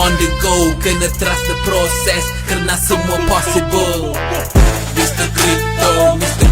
on the go Kena trust the process Kerana semua possible Mr. Crypto, Mr.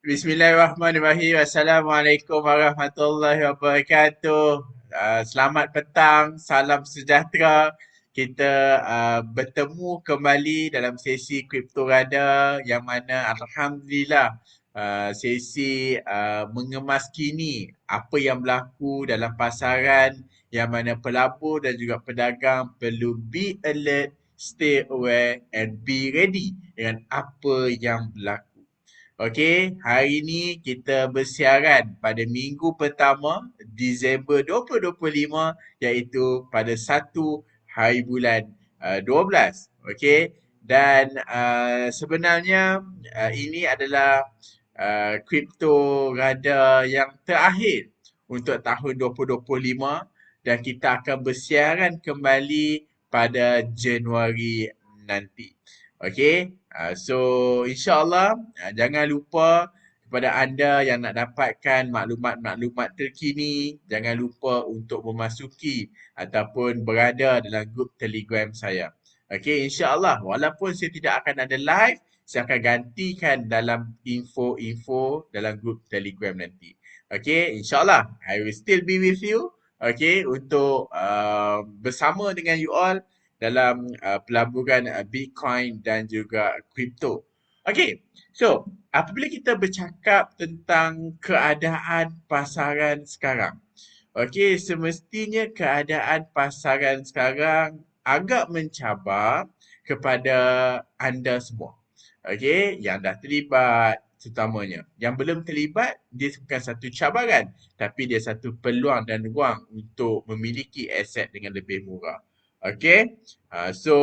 Bismillahirrahmanirrahim. Assalamualaikum warahmatullahi wabarakatuh. Uh, selamat petang, salam sejahtera. Kita uh, bertemu kembali dalam sesi Crypto Rada yang mana Alhamdulillah uh, sesi uh, mengemaskini apa yang berlaku dalam pasaran yang mana pelabur dan juga pedagang perlu be alert, stay aware and be ready dengan apa yang berlaku. Okey, hari ini kita bersiaran pada minggu pertama Disember 2025 iaitu pada 1 hari bulan uh, 12. Okey, dan uh, sebenarnya uh, ini adalah uh, kripto rada yang terakhir untuk tahun 2025 dan kita akan bersiaran kembali pada Januari nanti. Okey, uh, so insyaAllah uh, jangan lupa kepada anda yang nak dapatkan maklumat-maklumat terkini, jangan lupa untuk memasuki ataupun berada dalam grup telegram saya. Okey, insyaAllah walaupun saya tidak akan ada live, saya akan gantikan dalam info-info dalam grup telegram nanti. Okey, insyaAllah I will still be with you. Okey, untuk uh, bersama dengan you all dalam uh, pelaburan uh, Bitcoin dan juga kripto. Okay, so apabila kita bercakap tentang keadaan pasaran sekarang, okay, semestinya keadaan pasaran sekarang agak mencabar kepada anda semua. Okay, yang dah terlibat terutamanya. Yang belum terlibat, dia bukan satu cabaran, tapi dia satu peluang dan ruang untuk memiliki aset dengan lebih murah. Okay. Uh, so,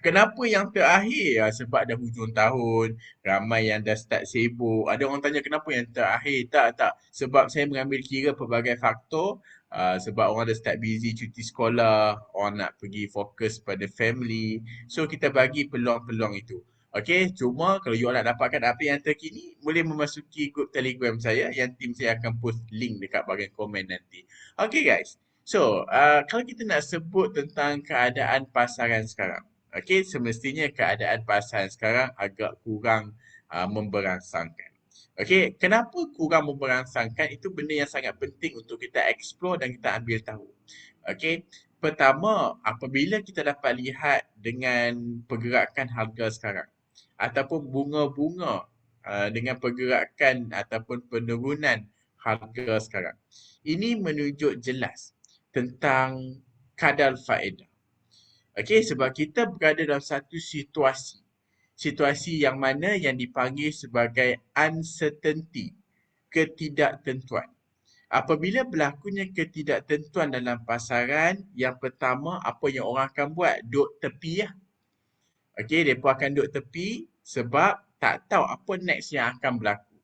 kenapa yang terakhir? Uh, sebab dah hujung tahun, ramai yang dah start sibuk. Ada orang tanya kenapa yang terakhir? Tak, tak. Sebab saya mengambil kira pelbagai faktor. Uh, sebab orang dah start busy cuti sekolah, orang nak pergi fokus pada family. So, kita bagi peluang-peluang itu. Okay, cuma kalau you nak dapatkan apa yang terkini, boleh memasuki grup telegram saya yang tim saya akan post link dekat bahagian komen nanti. Okay guys, So, uh, kalau kita nak sebut tentang keadaan pasaran sekarang, okay, semestinya keadaan pasaran sekarang agak kurang uh, memberangsangkan. Okay, kenapa kurang memberangsangkan? Itu benda yang sangat penting untuk kita explore dan kita ambil tahu. Okay, pertama, apabila kita dapat lihat dengan pergerakan harga sekarang, ataupun bunga-bunga uh, dengan pergerakan ataupun penurunan harga sekarang, ini menunjuk jelas tentang kadar faedah. Okey, sebab kita berada dalam satu situasi. Situasi yang mana yang dipanggil sebagai uncertainty, ketidaktentuan. Apabila berlakunya ketidaktentuan dalam pasaran, yang pertama apa yang orang akan buat? Duduk tepi lah. Okey, mereka akan duduk tepi sebab tak tahu apa next yang akan berlaku.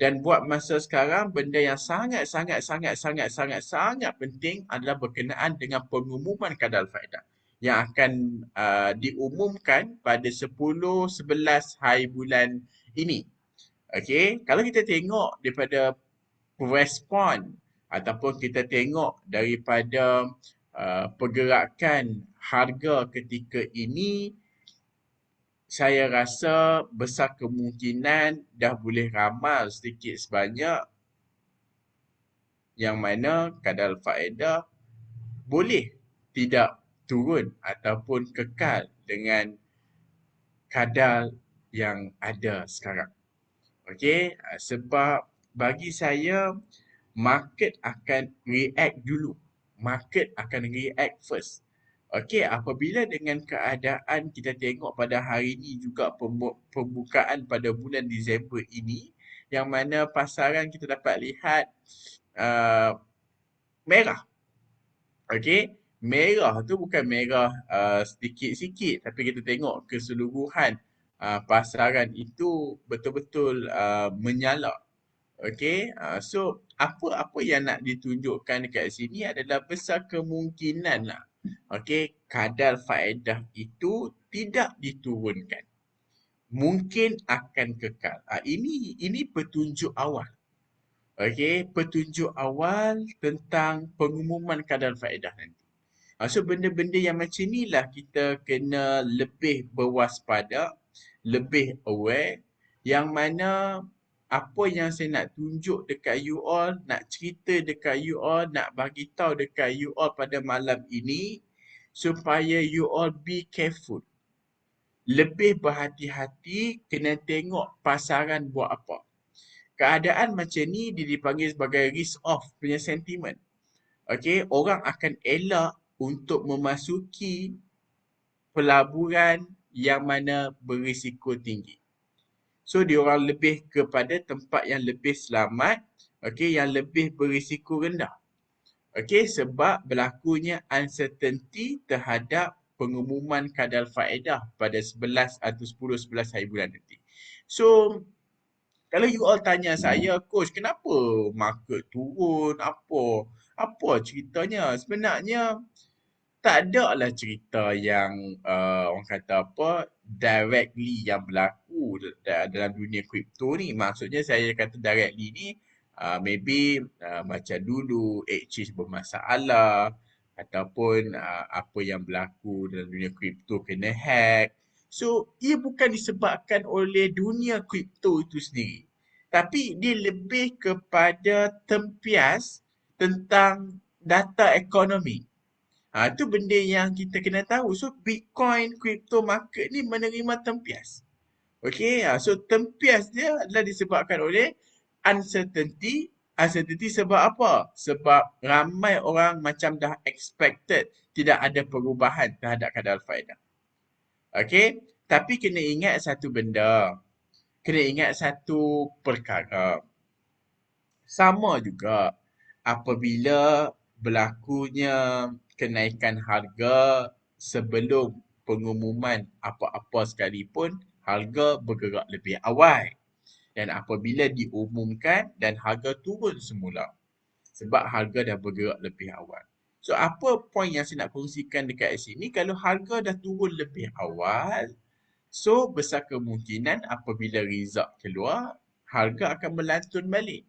Dan buat masa sekarang, benda yang sangat, sangat, sangat, sangat, sangat, sangat penting adalah berkenaan dengan pengumuman kadar faedah. yang akan uh, diumumkan pada 10-11 hari bulan ini. Okey, kalau kita tengok daripada respon ataupun kita tengok daripada uh, pergerakan harga ketika ini saya rasa besar kemungkinan dah boleh ramal sedikit sebanyak yang mana kadar faedah boleh tidak turun ataupun kekal dengan kadar yang ada sekarang. Okey, sebab bagi saya market akan react dulu. Market akan react first. Okey, apabila dengan keadaan kita tengok pada hari ini juga pembukaan pada bulan Disember ini yang mana pasaran kita dapat lihat uh, merah. Okey, merah tu bukan merah uh, sedikit-sikit tapi kita tengok keseluruhan uh, pasaran itu betul-betul uh, menyala. Okey, uh, so apa-apa yang nak ditunjukkan dekat sini adalah besar kemungkinan lah Okey, kadar faedah itu tidak diturunkan. Mungkin akan kekal. Ha, ini ini petunjuk awal. Okey, petunjuk awal tentang pengumuman kadar faedah nanti. Ha, so benda-benda yang macam inilah kita kena lebih berwaspada, lebih aware yang mana apa yang saya nak tunjuk dekat you all, nak cerita dekat you all, nak bagi tahu dekat you all pada malam ini supaya you all be careful. Lebih berhati-hati kena tengok pasaran buat apa. Keadaan macam ni dia dipanggil sebagai risk off punya sentiment. Okay, orang akan elak untuk memasuki pelaburan yang mana berisiko tinggi. So dia orang lebih kepada tempat yang lebih selamat, okay, yang lebih berisiko rendah. Okay, sebab berlakunya uncertainty terhadap pengumuman kadar faedah pada 11 atau 10 11 hari bulan nanti. So kalau you all tanya saya, coach, kenapa market turun? Apa? Apa ceritanya? Sebenarnya tak ada lah cerita yang uh, orang kata apa directly yang berlaku dalam dunia kripto ni. Maksudnya saya kata directly ni uh, maybe uh, macam dulu exchange bermasalah ataupun uh, apa yang berlaku dalam dunia kripto kena hack. So ia bukan disebabkan oleh dunia kripto itu sendiri. Tapi dia lebih kepada tempias tentang data ekonomi. Ha, itu benda yang kita kena tahu. So, Bitcoin, crypto market ni menerima tempias. Okay, ha, so tempias dia adalah disebabkan oleh uncertainty. Uncertainty sebab apa? Sebab ramai orang macam dah expected tidak ada perubahan terhadap kadar faedah. Okay, tapi kena ingat satu benda. Kena ingat satu perkara. Sama juga apabila berlakunya kenaikan harga sebelum pengumuman apa-apa sekalipun, harga bergerak lebih awal. Dan apabila diumumkan dan harga turun semula. Sebab harga dah bergerak lebih awal. So apa poin yang saya nak kongsikan dekat sini? Kalau harga dah turun lebih awal, so besar kemungkinan apabila result keluar, harga akan melantun balik.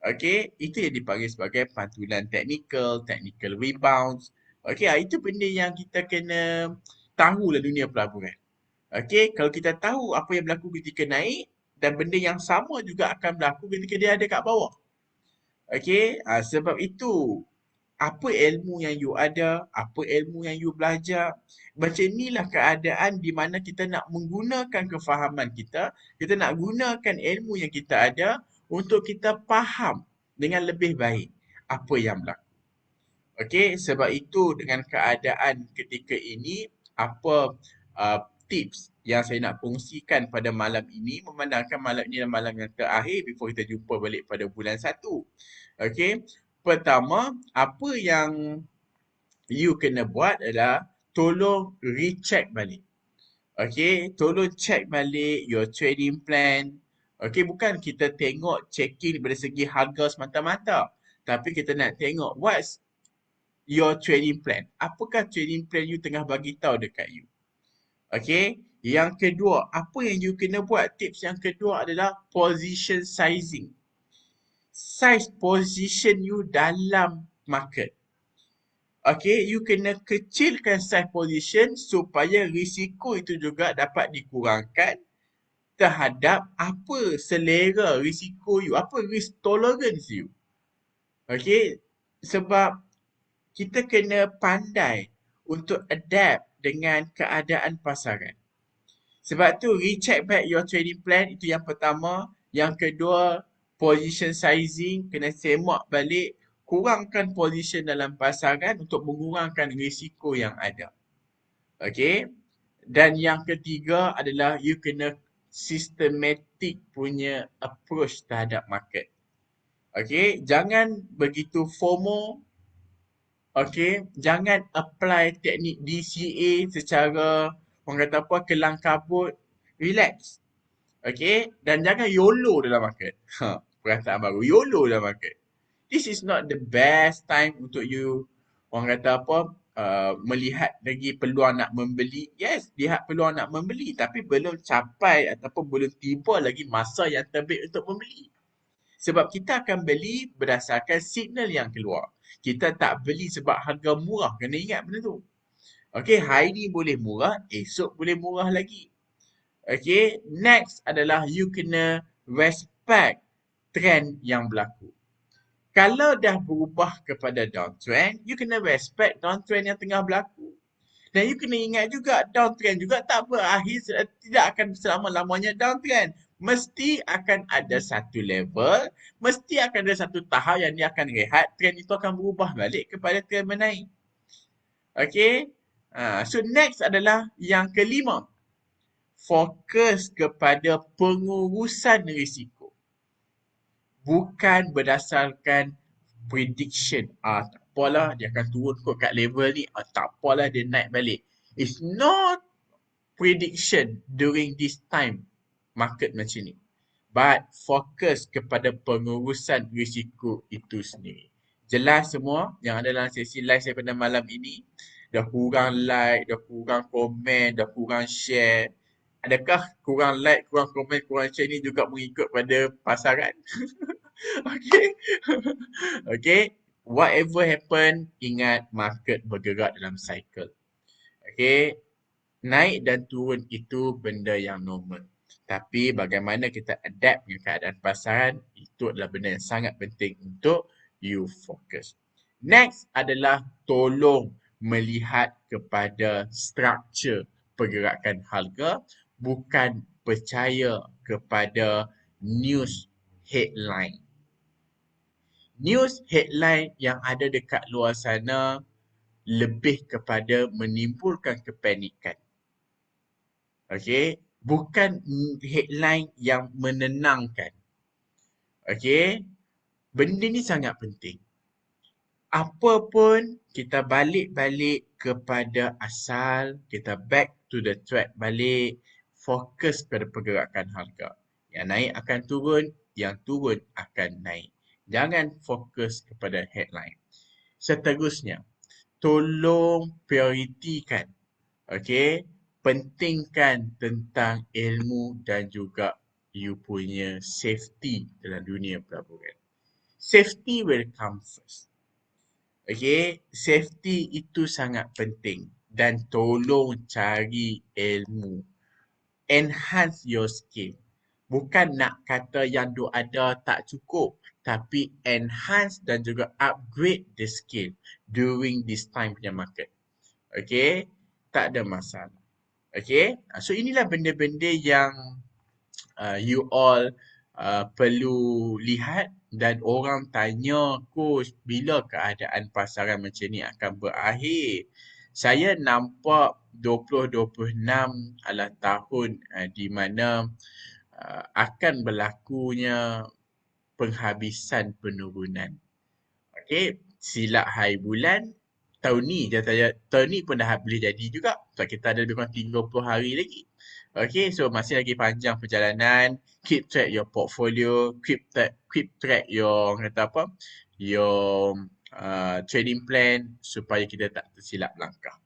Okay, itu yang dipanggil sebagai pantulan technical, technical rebounds. Okay, ah, itu benda yang kita kena tahu lah dunia pelaburan. Okay, kalau kita tahu apa yang berlaku ketika naik dan benda yang sama juga akan berlaku ketika dia ada kat bawah. Okay, uh, sebab itu apa ilmu yang you ada, apa ilmu yang you belajar. Macam inilah keadaan di mana kita nak menggunakan kefahaman kita, kita nak gunakan ilmu yang kita ada untuk kita faham dengan lebih baik apa yang berlaku. Okey, sebab itu dengan keadaan ketika ini, apa uh, tips yang saya nak kongsikan pada malam ini, memandangkan malam ini adalah malam yang terakhir before kita jumpa balik pada bulan satu. Okey, pertama, apa yang you kena buat adalah tolong recheck balik. Okey, tolong check balik your trading plan, Okey, bukan kita tengok checking daripada segi harga semata-mata. Tapi kita nak tengok what's your trading plan. Apakah trading plan you tengah bagi tahu dekat you? Okay. Yang kedua, apa yang you kena buat? Tips yang kedua adalah position sizing. Size position you dalam market. Okay, you kena kecilkan size position supaya risiko itu juga dapat dikurangkan terhadap apa selera risiko you, apa risk tolerance you. Okay, sebab kita kena pandai untuk adapt dengan keadaan pasaran. Sebab tu recheck back your trading plan itu yang pertama. Yang kedua position sizing kena semak balik kurangkan position dalam pasaran untuk mengurangkan risiko yang ada. Okay. Dan yang ketiga adalah you kena systematic punya approach terhadap market. Okay. Jangan begitu FOMO. Okay. Jangan apply teknik DCA secara orang kata apa, kelang kabut, relax. Okay, dan jangan YOLO dalam market. Ha, perasaan baru, YOLO dalam market. This is not the best time untuk you, orang kata apa, uh, melihat lagi peluang nak membeli. Yes, lihat peluang nak membeli tapi belum capai ataupun belum tiba lagi masa yang terbaik untuk membeli. Sebab kita akan beli berdasarkan signal yang keluar. Kita tak beli sebab harga murah. Kena ingat benda tu. Okay, hari ni boleh murah, esok boleh murah lagi. Okay, next adalah you kena respect trend yang berlaku. Kalau dah berubah kepada downtrend, you kena respect downtrend yang tengah berlaku. Dan you kena ingat juga downtrend juga tak berakhir, tidak akan selama-lamanya downtrend. Mesti akan ada satu level, mesti akan ada satu tahap yang dia akan rehat, trend itu akan berubah balik kepada trend menaik. Okay, Ha, so next adalah yang kelima. Fokus kepada pengurusan risiko. Bukan berdasarkan prediction. Ah, tak apalah dia akan turun kot kat level ni. Ah, tak apalah dia naik balik. It's not prediction during this time market macam ni. But fokus kepada pengurusan risiko itu sendiri. Jelas semua yang ada dalam sesi live saya pada malam ini dah kurang like, dah kurang komen, dah kurang share. Adakah kurang like, kurang komen, kurang share ni juga mengikut pada pasaran? okay. okay. Whatever happen, ingat market bergerak dalam cycle. Okay. Naik dan turun itu benda yang normal. Tapi bagaimana kita adapt dengan keadaan pasaran, itu adalah benda yang sangat penting untuk you focus. Next adalah tolong melihat kepada struktur pergerakan harga bukan percaya kepada news headline. News headline yang ada dekat luar sana lebih kepada menimbulkan kepanikan. Okey, bukan headline yang menenangkan. Okey, benda ni sangat penting apa pun kita balik-balik kepada asal, kita back to the track balik, fokus pada pergerakan harga. Yang naik akan turun, yang turun akan naik. Jangan fokus kepada headline. Seterusnya, tolong prioritikan, okay, pentingkan tentang ilmu dan juga you punya safety dalam dunia pelaburan. Safety will come first. Okay, safety itu sangat penting dan tolong cari ilmu. Enhance your skill. Bukan nak kata yang tu ada tak cukup tapi enhance dan juga upgrade the skill during this time punya market. Okay, tak ada masalah. Okay, so inilah benda-benda yang uh, you all uh, perlu lihat dan orang tanya coach bila keadaan pasaran macam ni akan berakhir. Saya nampak 2026 adalah tahun uh, di mana uh, akan berlakunya penghabisan penurunan. Okey, silap hari bulan tahun ni dia tanya tahun ni pun dah boleh jadi juga. So kita ada lebih kurang 30 hari lagi. Okay, so masih lagi panjang perjalanan. Keep track your portfolio, keep track, keep track your kata apa, your uh, trading plan supaya kita tak tersilap langkah.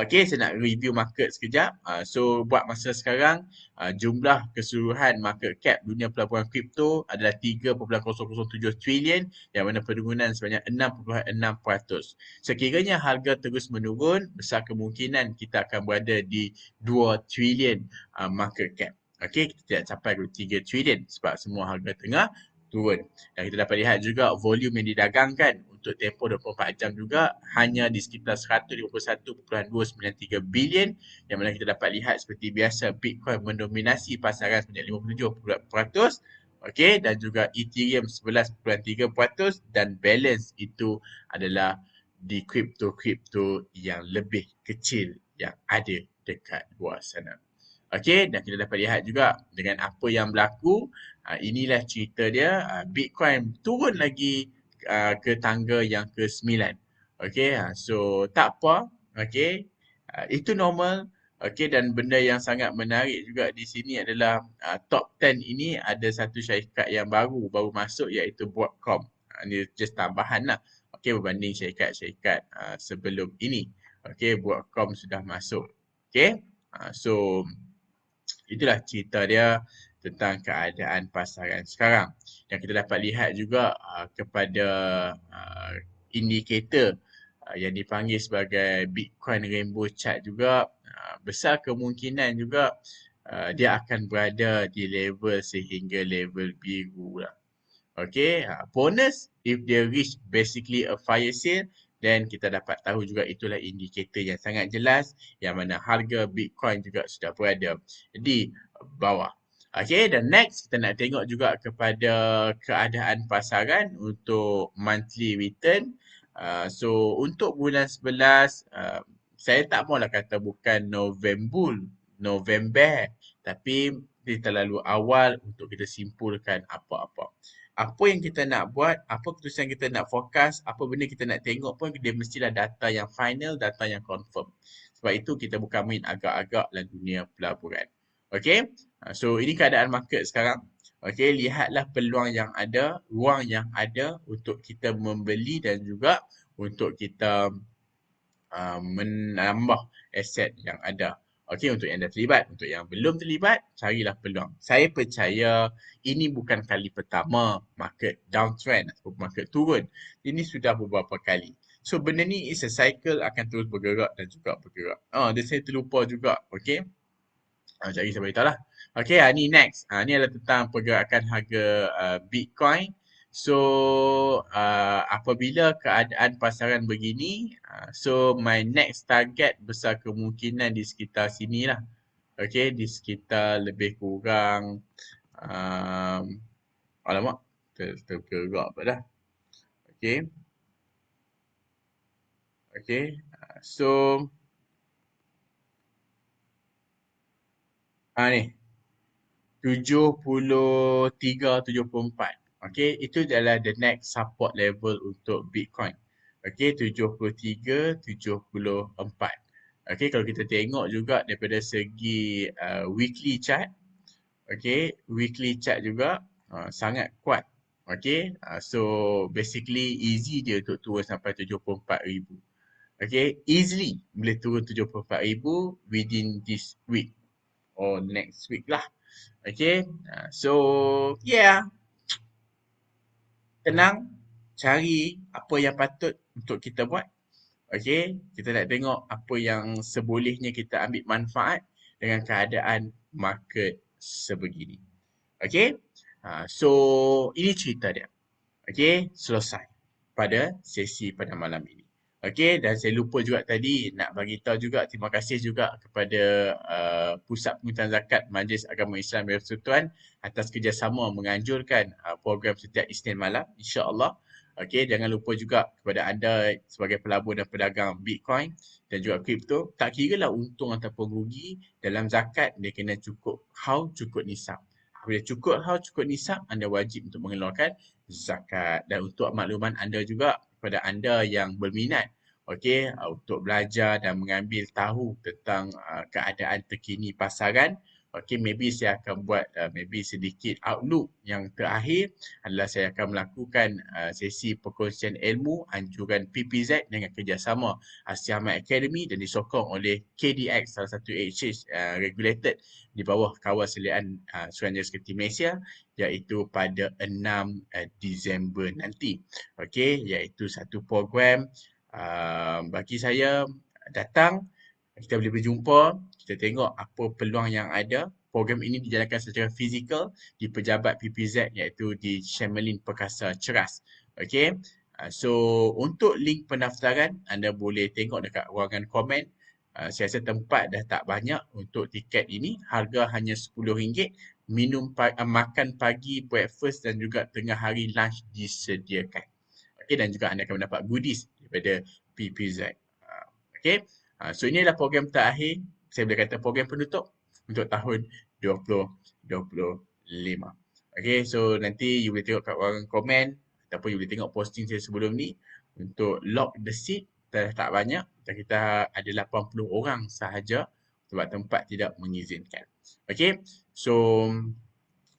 Okey, saya nak review market sekejap. Uh, so, buat masa sekarang, uh, jumlah keseluruhan market cap dunia pelaburan kripto adalah 3.007 trilion yang mana perungunan sebanyak 6.6%. Sekiranya harga terus menurun, besar kemungkinan kita akan berada di 2 trilion uh, market cap. Okey, kita tidak capai ke 3 trilion sebab semua harga tengah turun. Dan kita dapat lihat juga volume yang didagangkan untuk tempoh 24 jam juga hanya di sekitar 151.293 bilion yang mana kita dapat lihat seperti biasa Bitcoin mendominasi pasaran sebanyak 57% Okey dan juga Ethereum 11.3% dan balance itu adalah di kripto-kripto yang lebih kecil yang ada dekat luar sana. Okey dan kita dapat lihat juga dengan apa yang berlaku uh, inilah cerita dia uh, Bitcoin turun lagi uh, ke tangga yang ke-9. Okay, uh, so tak apa. Okay, uh, itu normal. Okay, dan benda yang sangat menarik juga di sini adalah uh, top 10 ini ada satu syarikat yang baru, baru masuk iaitu Broadcom. Uh, ini just tambahan lah. Okay, berbanding syarikat-syarikat uh, sebelum ini. Okay, Broadcom sudah masuk. Okay, uh, so itulah cerita dia tentang keadaan pasaran sekarang. Yang kita dapat lihat juga uh, kepada uh, indikator uh, yang dipanggil sebagai Bitcoin Rainbow Chart juga uh, besar kemungkinan juga uh, dia akan berada di level sehingga level biru lah. Okay, uh, bonus if they reach basically a fire sale then kita dapat tahu juga itulah indikator yang sangat jelas yang mana harga Bitcoin juga sudah berada di bawah. Okay, dan next kita nak tengok juga kepada keadaan pasaran untuk monthly return. Uh, so untuk bulan 11, uh, saya tak maulah kata bukan November, November. Tapi dia terlalu awal untuk kita simpulkan apa-apa. Apa yang kita nak buat, apa keputusan kita nak fokus, apa benda kita nak tengok pun dia mestilah data yang final, data yang confirm. Sebab itu kita bukan main agak-agak dalam dunia pelaburan. Okay, Ha, so ini keadaan market sekarang. Okay, lihatlah peluang yang ada, ruang yang ada untuk kita membeli dan juga untuk kita uh, menambah aset yang ada. Okay, untuk yang dah terlibat. Untuk yang belum terlibat, carilah peluang. Saya percaya ini bukan kali pertama market downtrend atau market turun. Ini sudah beberapa kali. So benda ni is a cycle akan terus bergerak dan juga bergerak. Ah, dan saya terlupa juga. Okay. Ah, cari saya beritahu lah. Okay, uh, ni next. Uh, ni adalah tentang pergerakan harga uh, Bitcoin. So, uh, apabila keadaan pasaran begini, uh, so my next target besar kemungkinan di sekitar sini lah. Okay, di sekitar lebih kurang, um, alamak, ter tergerak apa dah. Okay. Okay, uh, so, uh, ni, 73, 74. Okay, itu adalah the next support level untuk Bitcoin. Okay, 73, 74. Okay, kalau kita tengok juga daripada segi uh, weekly chart. Okay, weekly chart juga uh, sangat kuat. Okay, uh, so basically easy dia untuk turun sampai 74,000. Okay, easily boleh turun 74,000 within this week or next week lah. Okay, uh, so yeah. Tenang, cari apa yang patut untuk kita buat. Okay, kita nak tengok apa yang sebolehnya kita ambil manfaat dengan keadaan market sebegini. Okay, uh, so ini cerita dia. Okay, selesai pada sesi pada malam ini. Okey dan saya lupa juga tadi nak bagi tahu juga terima kasih juga kepada uh, Pusat Pengurusan Zakat Majlis Agama Islam Persekutuan atas kerjasama menganjurkan uh, program setiap Isnin malam insya-Allah. Okey jangan lupa juga kepada anda sebagai pelabur dan pedagang Bitcoin dan juga kripto tak kira lah untung ataupun rugi dalam zakat dia kena cukup how cukup nisab. Apabila cukup how cukup nisab anda wajib untuk mengeluarkan zakat dan untuk makluman anda juga kepada anda yang berminat okey uh, untuk belajar dan mengambil tahu tentang uh, keadaan terkini pasaran Okay, maybe saya akan buat uh, maybe sedikit outlook yang terakhir adalah saya akan melakukan uh, sesi perkongsian ilmu anjuran PPZ dengan kerjasama Asia Ahmad Academy dan disokong oleh KDX salah satu exchange uh, regulated di bawah kawal selian uh, Suruhanjaya Sekretari Malaysia iaitu pada 6 uh, Disember nanti. Okey, iaitu satu program uh, bagi saya datang kita boleh berjumpa, kita tengok apa peluang yang ada. Program ini dijalankan secara fizikal di pejabat PPZ iaitu di Shemelin Perkasa Ceras. Okay. Uh, so untuk link pendaftaran anda boleh tengok dekat ruangan komen. Uh, saya rasa tempat dah tak banyak untuk tiket ini. Harga hanya RM10. Minum uh, makan pagi, breakfast dan juga tengah hari lunch disediakan. Okay, dan juga anda akan mendapat goodies daripada PPZ. Ha, so ini adalah program terakhir, saya boleh kata program penutup untuk tahun 2025. Okay, so nanti you boleh tengok kat ruangan komen ataupun you boleh tengok posting saya sebelum ni untuk lock the seat dah tak banyak dan kita ada 80 orang sahaja sebab tempat tidak mengizinkan. Okay, so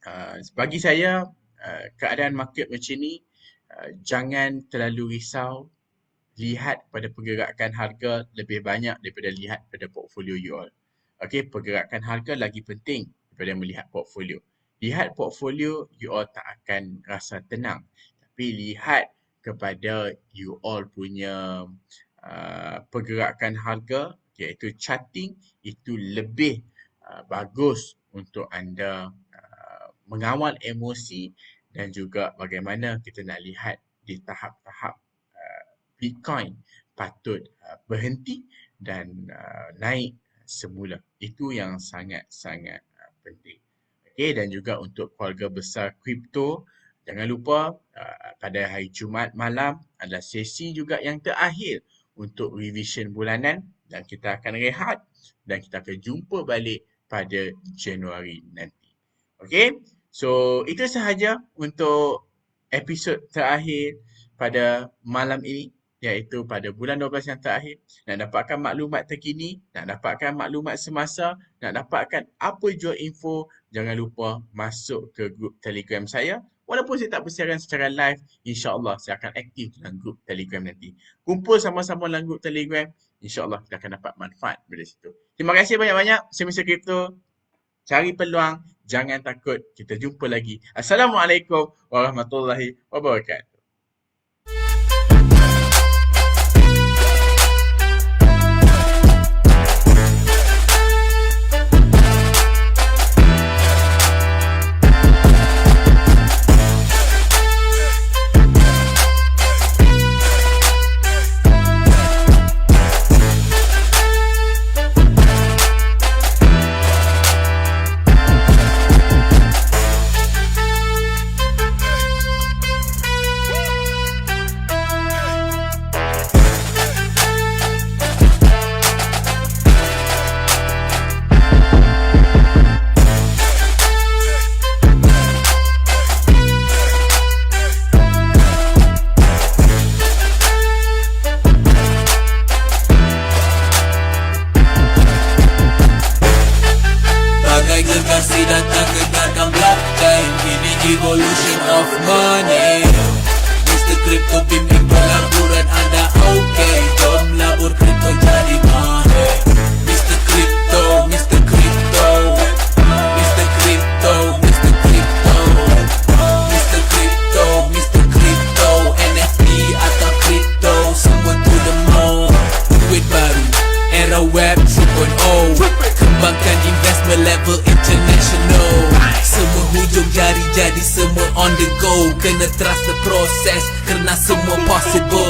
uh, bagi saya uh, keadaan market macam ni uh, jangan terlalu risau lihat pada pergerakan harga lebih banyak daripada lihat pada portfolio you all. Okey, pergerakan harga lagi penting daripada melihat portfolio. Lihat portfolio, you all tak akan rasa tenang. Tapi lihat kepada you all punya uh, pergerakan harga iaitu charting itu lebih uh, bagus untuk anda uh, mengawal emosi dan juga bagaimana kita nak lihat di tahap-tahap Bitcoin patut uh, berhenti dan uh, naik semula. Itu yang sangat-sangat uh, penting. Okay, dan juga untuk keluarga besar kripto, jangan lupa uh, pada hari Jumaat malam adalah sesi juga yang terakhir untuk revision bulanan dan kita akan rehat dan kita akan jumpa balik pada Januari nanti. Okay, so itu sahaja untuk episod terakhir pada malam ini iaitu pada bulan 12 yang terakhir nak dapatkan maklumat terkini, nak dapatkan maklumat semasa, nak dapatkan apa jua info, jangan lupa masuk ke grup Telegram saya. Walaupun saya tak bersiaran secara live, insya-Allah saya akan aktif dalam grup Telegram nanti. Kumpul sama-sama dalam grup Telegram, insya-Allah kita akan dapat manfaat dari situ. Terima kasih banyak-banyak. Mr. Crypto. Cari peluang, jangan takut. Kita jumpa lagi. Assalamualaikum warahmatullahi wabarakatuh. Trust the process Kerana semua possible